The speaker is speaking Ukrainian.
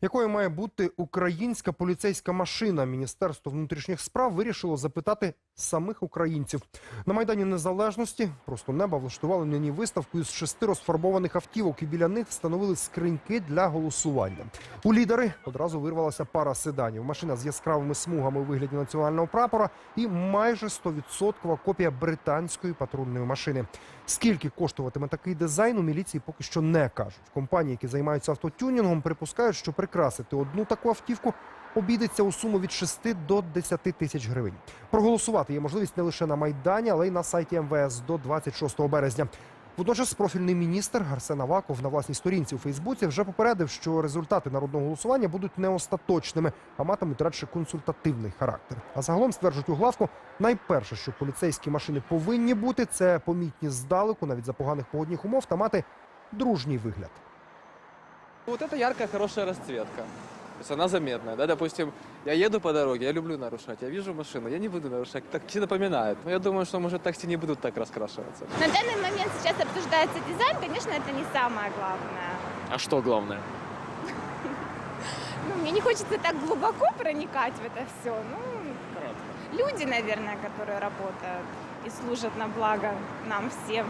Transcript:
Якою має бути українська поліцейська машина? Міністерство внутрішніх справ вирішило запитати самих українців. На майдані Незалежності просто неба влаштували нині виставку із шести розфарбованих автівок, і біля них встановили скриньки для голосування. У лідери одразу вирвалася пара седанів. Машина з яскравими смугами у вигляді національного прапора і майже 100% копія британської патрульної машини. Скільки коштуватиме такий дизайн, у міліції поки що не кажуть. Компанії, які займаються автотюнінгом, припускають, що прикрасити одну таку автівку обійдеться у суму від 6 до 10 тисяч гривень. Проголосувати є можливість не лише на майдані, але й на сайті МВС до 26 березня. Водночас профільний міністр Арсен Аваков на власній сторінці у Фейсбуці вже попередив, що результати народного голосування будуть не остаточними, а матимуть радше консультативний характер. А загалом стверджують у главку, найперше, що поліцейські машини повинні бути, це помітні здалеку, навіть за поганих погодних умов, та мати дружній вигляд. Вот это яркая, хорошая расцветка. То есть она заметная, да, допустим, я еду по дороге, я люблю нарушать, я вижу машину, я не буду нарушать, такси напоминает. Но я думаю, что, может, такси не будут так раскрашиваться. На данный момент сейчас обсуждается дизайн, конечно, это не самое главное. А что главное? Ну, мне не хочется так глубоко проникать в это все. Ну, люди, наверное, которые работают и служат на благо нам всем.